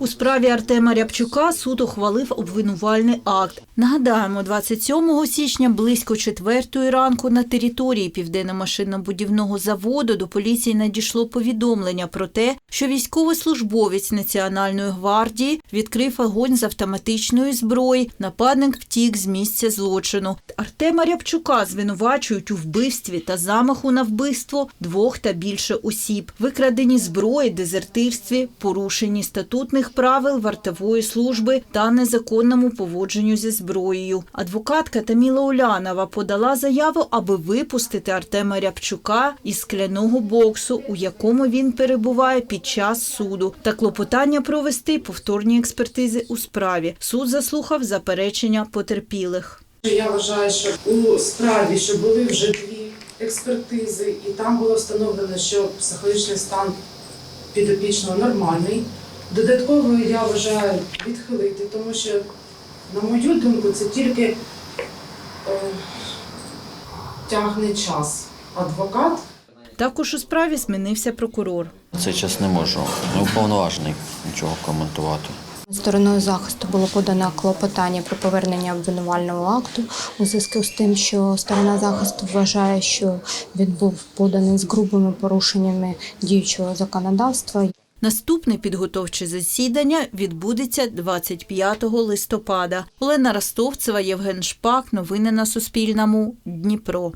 У справі Артема Рябчука суд ухвалив обвинувальний акт. Нагадаємо, 27 січня близько четвертої ранку на території південно-машинно-будівного заводу до поліції надійшло повідомлення про те, що військовослужбовець Національної гвардії відкрив огонь з автоматичної зброї. Нападник втік з місця злочину. Артема Рябчука звинувачують у вбивстві та замаху на вбивство двох та більше осіб, викраденні зброї, дезертирстві, порушенні статутних правил вартової служби та незаконному поводженню зі зброєю. Адвокатка Таміла Улянова подала заяву, аби випустити Артема Рябчука із скляного боксу, у якому він перебуває під час суду, та клопотання провести повторні експертизи у справі. Суд заслухав заперечення потерпілих. Я вважаю, що у справі, що були вже дві експертизи, і там було встановлено, що психологічний стан підопічного нормальний. Додатково я вважаю відхилити, тому що, на мою думку, це тільки е, тягне час. Адвокат Також у справі змінився прокурор. Цей час не можу. Не уповноважений нічого коментувати. Стороною захисту було подано клопотання про повернення обвинувального акту у зв'язку з тим, що сторона захисту вважає, що він був поданий з грубими порушеннями діючого законодавства. Наступне підготовче засідання відбудеться 25 листопада. Олена Ростовцева, Євген Шпак. Новини на Суспільному. Дніпро.